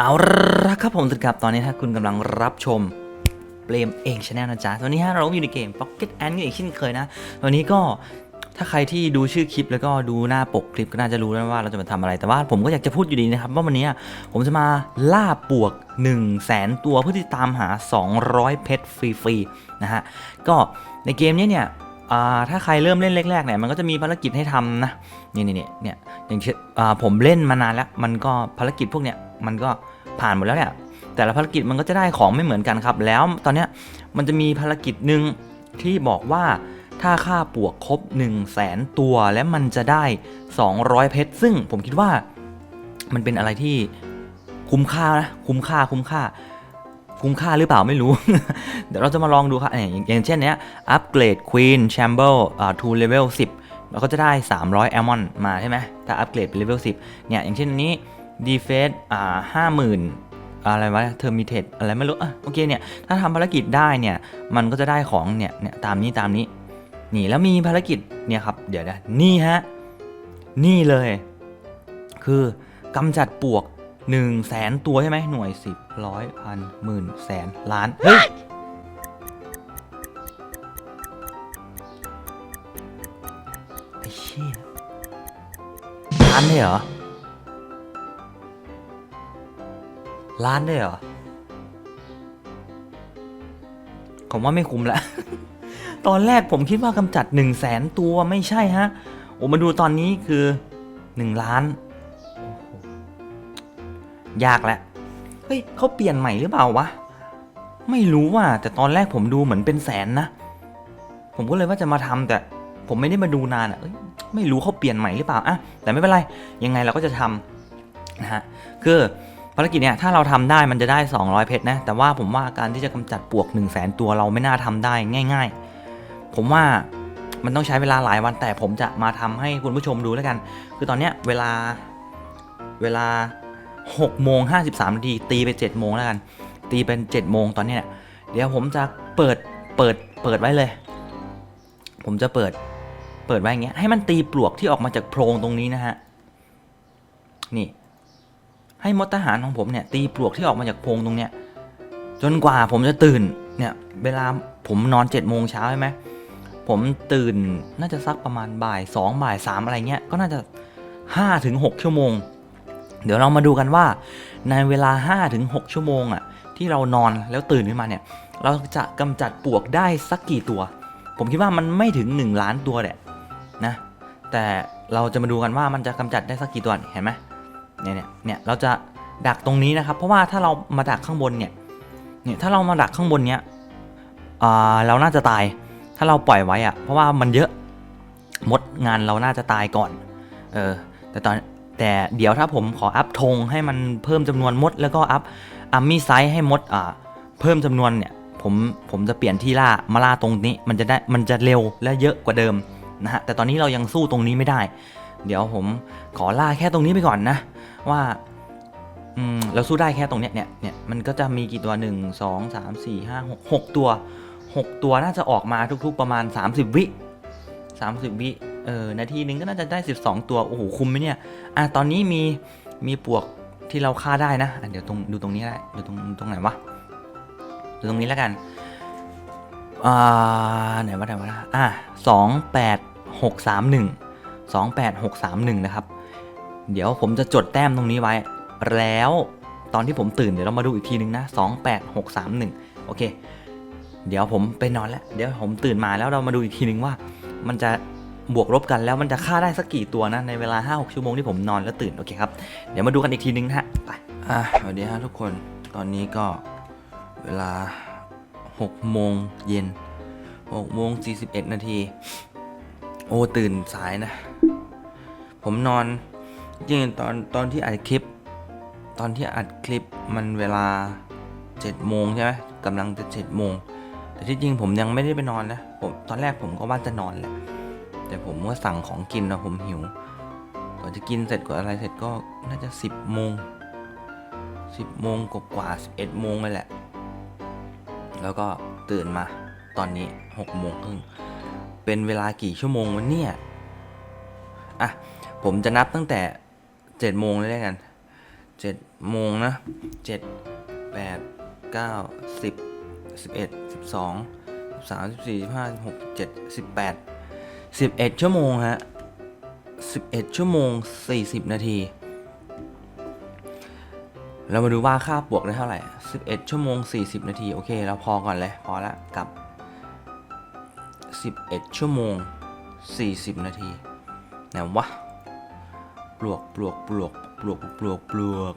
เอาละครับผมสวัสดีครับตอนนี้ถ้าคุณกำลังรับชมเปลมเองชาแนลนะจ๊ะตอนนี้ฮะเราอยู่ในเกม Pocket Ant กันอีกเช่นเคยนะวันนี้ก็ถ้าใครที่ดูชื่อคลิปแล้วก็ดูหน้าปกคลิปก็น่าจะรู้แล้วว่าเราจะมาทำอะไร แต่ว่าผมก็อยากจะพูดอยู่ดีนะครับว่าวันนี้ผมจะมาล่าปวก 1 0 0 0 0แสนตัวเพื่อที่ตามหา 200 เพชรฟรีๆนะฮะก็ในเกมนี้เนี่ยถ้าใครเริ่มเล่นแรกๆเนี่ยมันก็จะมีภารกิจให้ทำนะนี่นี่เนี่ยเนี่ยอย่างเช่นผมเล่นมานานแล้วมันก็ภารกิจพวกเนี้ย มันก็ผ่านหมดแล้วเนี่ยแต่ละภารกิจมันก็จะได้ของไม่เหมือนกันครับ แล้วตอนนี้มันจะมีภารกิจหนึ่งที่บอกว่าถ้าค่าปวกครบ 1 0 0 0 0แสนตัวแล้วมันจะได้ 200 เพชร ซึ่งผมคิดว่ามันเป็นอะไรที่คุ้มค่านะคุ้มค่าคุ้มค่า คุ้มค่าหรือเปล่าไม่รู้ เดี๋ยวเราจะมาลองดูครับอย่างอย่างเช่นเนี้ยอัปเกรด Queen Chamber อ่า to level 10เราก็จะได้ 300 a l m o n มาใช่ไหมถ้าอัปเกรดเป็น level 10เนี่ยอย่างเช่นนี้ อันนี้ defense อ่า50,000อะไรวะ termitate อะไรไม่รู้อะโอเคเนี่ยถ้าทำภารกิจได้เนี่ยมันก็จะได้ของเนี่ยเนี่ยตามนี้ตามนี้ นี่แล้วมีภารกิจเนี่ยครับเดี๋ยวนะนี่ฮะนี่เลย คือกำจัดปวก1นึ่งแสนตัวใช่ไหมหน่วยสิบร้อยพันหมื่นแสนล้านเฮ้ยไอ้เชี่ยล้านเลยเหรอ ล้านเลยเหรอ ผมว่าไม่คุ้มละ ตอนแรกผมคิดว่ากำจัด1นึ่งแสนตัวไม่ใช่ฮะ โอ้มาดูตอนนี้คือ 1 ล้าน ยากแล้วเฮ้ยเขาเปลี่ยนใหม่หรือเปล่าวะ ไม่รู้ว่ะแต่ตอนแรกผมดูเหมือนเป็นแสนนะ ผมก็เลยว่าจะมาทำแต่ผมไม่ได้มาดูนานอะไม่รู้เขาเปลี่ยนใหม่หรือเปล่าอะแต่ไม่เป็นไร ยังไงเราก็จะทำนะฮะ คือ ภารกิจเนี่ยถ้าเราทำได้มันจะได้ 200 เพชรนะ แต่ว่าผมว่าการที่จะกำจัดปวก 1 0 0 0 0แสนตัวเราไม่น่าทำได้ง่าย ๆ ผมว่ามันต้องใช้เวลาหลายวันแต่ผมจะมาทำให้คุณผู้ชมดูแล้วกัน คือตอนเนี้ยเวลาเวลา6โมง53นาทีตีไป7โมงแล้วกัน ตีเป็น7โมงตอนเนี้ยเดี๋ยวผมจะเปิดเปิดเปิดไว้เลย ผมจะเปิดเปิดไว้อย่างเงี้ยให้มันตีปลวกที่ออกมาจากโพรงตรงนี้นะฮะนี่ ให้มดทหารของผมเนี่ยตีปลวกที่ออกมาจากโพรงตรงเนี้ยจนกว่าผมจะตื่นเนี่ยเวลาผมนอน7จ็ดโมงเช้าใช่ไหมผมตื่นน่าจะสักประมาณบ่ายสองบ่ายสามอะไรเงี้ยก็น่าจะ5ถึง6ชั่วโมง เดี๋ยวเรามาดูกันว่า ในเวลา5-6ชั่วโมงอะที่เรานอนแล้วตื่นขึ้นมาเนี่ยเราจะกำจัดปลวกได้สักกี่ตัว ผมคิดว่ามันไม่ถึง 1 ล้านตัวแหละนะแต่เราจะมาดูกันว่ามันจะกำจัดได้สักกี่ตัวเห็นไหม เนี่ยเนี่ยเนี่ยเราจะดักตรงนี้นะครับ เพราะว่าถ้าเรามาดักข้างบนเนี่ยเนี่ยถ้าเรามาดักข้างบนเนี้ยเราน่าจะตาย ถ้าเราปล่อยไว้อะเพราะว่ามันเยอะมดงานเราน่าจะตายก่อน เออ แต่ตอนแต่เดี๋ยวถ้าผมขออัพธงให้มันเพิ่มจำนวนมด แล้วก็อัพอัมมี่ไซส์ให้มดอ่าเพิ่มจำนวนเนี่ยผมผมจะเปลี่ยนที่ล่ามาล่าตรงนี้มันจะได้มันจะเร็วและเยอะกว่าเดิมนะฮะแต่ตอนนี้เรายังสู้ตรงนี้ไม่ได้ เดี๋ยวผมขอล่าแค่ตรงนี้ไปก่อนนะ ว่าอืมเราสู้ได้แค่ตรงเนี้ยเนี่ยเนี่ยมันก็จะมีกี่ตัว 1 2 3 4 5 6 6 ตัว 6 ตัวน่าจะออกมาทุกๆประมาณ 30 วิ30 วิเออนาทีนึงก็น่าจะได้ 12 ตัวโอ้โหคุ้มไหมเนี่ยอะตอนนี้มีมีปวกที่เราฆ่าได้นะะเดี๋ยวตรงดูตรงนี้ได้ดูตรงตรงไหนวะดูตรงนี้แล้วกันอ่าไหนวะไหนวะอะสองแปดหกสามหนึ่ง สองแปดหกสามหนึ่งนะครับ เดี๋ยวผมจะจดแต้มตรงนี้ไว้ แล้วตอนที่ผมตื่นเดี๋ยวเรามาดูอีกทีนึงนะสองแปดหกสามหนึ่งโอเค เดี๋ยวผมไปนอนแล้ว เดี๋ยวผมตื่นมาแล้วเรามาดูอีกทีนึงว่า มันจะบวกลบกันแล้วมันจะฆ่าได้สักกี่ตัวนะในเวลา 5-6 ชั่วโมงที่ผมนอนแล้วตื่นโอเคครับ เดี๋ยวมาดูกันอีกทีนึงนะฮะไปอะสวัสดีฮะทุกคน ตอนนี้ก็เวลา6โมงเย็น6โมง41นาที โอ้ตื่นสายนะ ผมนอนจริงตอนตอนที่อัดคลิป ตอนที่อัดคลิปมันเวลา7โมงใช่ไหมกำลังจะ7โมงแต่ที่จริงผมยังไม่ได้ไปนอนนะผมตอนแรกผมก็ว่าจะนอนแหละแต่ผมว่าสั่งของกินนะผมหิวก่อนจะกินเสร็จกว่าอะไรเสร็จก็น่าจะ 10โมง10โมงกว่าๆ11โมงเลยแหละ แล้วก็ตื่นมาตอนนี้6โมงครึ่งเป็นเวลากี่ชั่วโมงวันเนี่ยอะ ผมจะนับตั้งแต่7โมงเลยแล้วกันเจ็ดโมงนะเจ็ดแปดเก้าสิบสิบเอ็ดสิบสองสิบสามสิบสี่สิบห้าสิบหกเจ็ดสิบแปดสิบเอ็ดชั่วโมงฮะสิบเอ็ดชั่วโมงสี่สิบนาที เรามาดูว่าค่าบวกได้เท่าไหร่11ชั่วโมง40นาที โอเค เราพอก่อนเลย พอละกับ11ชั่วโมง40นาที ไหนวะ ปลวกปลวกปลวกปลวกปลวกปลวก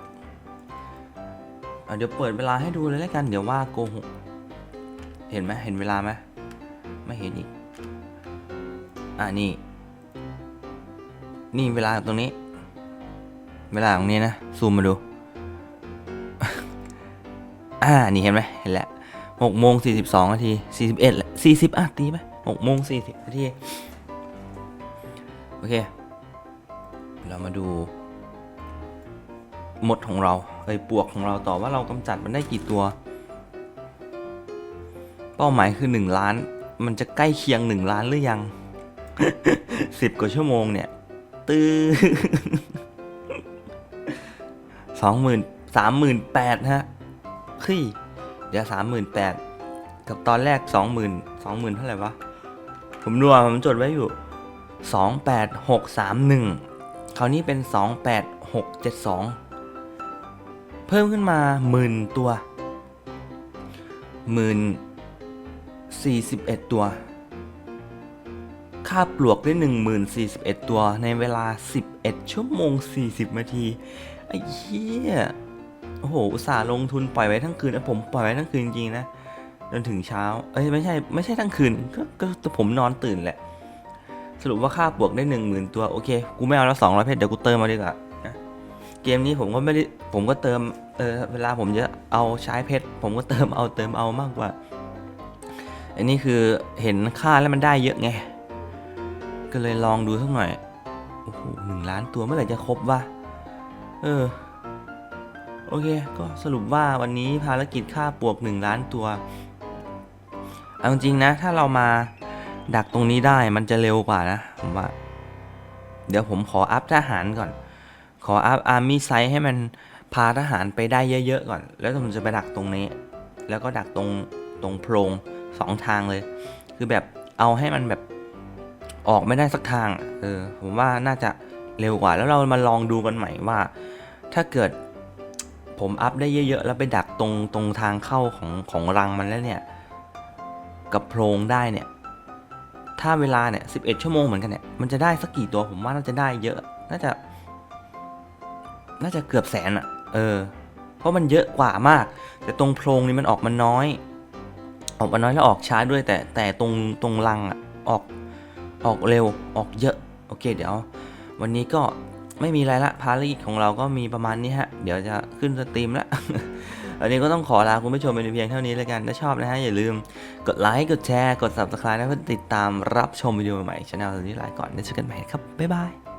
เดี๋ยวเปิดเวลาให้ดูเลยแล้วกันเดี๋ยวว่าโกหกเห็นไหมเห็นเวลาไหมไม่เห็นอีกอะนี่ นี่เวลาตรงนี้ เวลาตรงนี้นะซูมมาดูอ่านี่เห็นไหมเห็นแล้วหกโมงสี่สิบสองนาทีสี่สิบเอ็ดสี่สิบอะตีไหมหกโมงสี่สิบนาทีโอเค เรามาดูมดของเราเอ้ยปวกของเราต่อว่าเรากำจัดมันได้กี่ตัว เป้าหมายคือหนึ่งล้าน มันจะใกล้เคียงหนึ่งล้านหรือยังสิบกว่าชั่วโมงเนี่ย ตื้อสองหมื่นสามหมื่นแปดฮะเฮ้ยเดี๋ยวสามหมื่นแปดกับตอนแรกสองหมื่นสองหมื่นเท่าไหร่วะ ผมดูผมจดไว้อยู่สองแปดหกสามหนึ่ง ราวนี้เป็นสองแปดหกเจ็ดสองเพิ่มขึ้นมาหมื่นตัวหมื่นสี่สิบเอ็ดตัว ค่าปลวกได้หนึ่งหมื่นสี่สิบเอ็ดตัวในเวลาสิบเอ็ดชั่วโมงสี่สิบนาทีไอ้เหี้ยโอ้โห อุตส่าห์ลงทุนปล่อยไว้ทั้งคืนนะผมปล่อยไว้ทั้งคืนจริงๆนะ จนถึงเช้า เอ้ย ไม่ใช่ ไม่ใช่ทั้งคืน ก็ก็ก็ผมนอนตื่นแหละ สรุปว่าค่าบวกได้หนึ่งหมื่นตัวโอเค กูไม่เอาแล้วสองร้อยเพชรเดี๋ยวกูเติมมาดีกว่าเกมนี้ผมก็ไม่ได้ผมก็เติมเออเวลาผมจะเอาใช้เพชรผมก็เติมเอาเติมเอามากกว่า อันนี้คือเห็นค่าแล้วมันได้เยอะไง ก็เลยลองดูสักหน่อยโอ้โหหนึ่งล้านตัวเมื่อไหร่จะครบวะเออโอเค ก็สรุปว่าวันนี้ภารกิจฆ่าปลวก 1 ล้านตัว เอาจริงนะ ถ้าเรามา ดักตรงนี้ได้มันจะเร็วกว่านะ ผมว่า เดี๋ยวผมขออัพทหารก่อน ขออัพอาร์มี่ไซให้มันพาทหารไปได้เยอะๆก่อน แล้วผมจะไปดักตรงนี้ แล้วก็ดักตรงตรงโพรงสองทางเลย คือแบบเอาให้มันแบบออกไม่ได้สักทาง เออ ผมว่าน่าจะเร็วกว่า แล้วเรามาลองดูกันใหม่ว่า ถ้าเกิดผมอัพได้เยอะๆ แล้วไปดักตรงตรงทางเข้าของของรังมันแล้วเนี่ย กับโพรงได้เนี่ย ถ้าเวลาเนี่ยสิบเอ็ดชั่วโมงเหมือนกันเนี่ย มันจะได้สักกี่ตัวผมว่าน่าจะได้เยอะ น่าจะ น่าจะเกือบแสนอะเออ เพราะมันเยอะกว่ามาก แต่ตรงโพรงนี่มันออกมาน้อย ออกมาน้อยแล้วออกช้าด้วย แต่แต่ตรงตรงรังอะออกออกเร็วออกเยอะ โอเค เดี๋ยว วันนี้ก็ไม่มีอะไรละภารกิจของเราก็มีประมาณนี้ฮะ เดี๋ยวจะขึ้นสตรีมละ วันนี้ก็ต้องขอลาคุณผู้ชมไปเพียงเท่านี้แล้วกัน ถ้าชอบนะฮะอย่าลืมกดไลค์ กดแชร์ กด subscribe นะเพื่อติดตามรับชมวิดีโอใหม่ๆช่องนี้ลาก่อนแล้วเจอกันใหม่ครับ บ๊ายบาย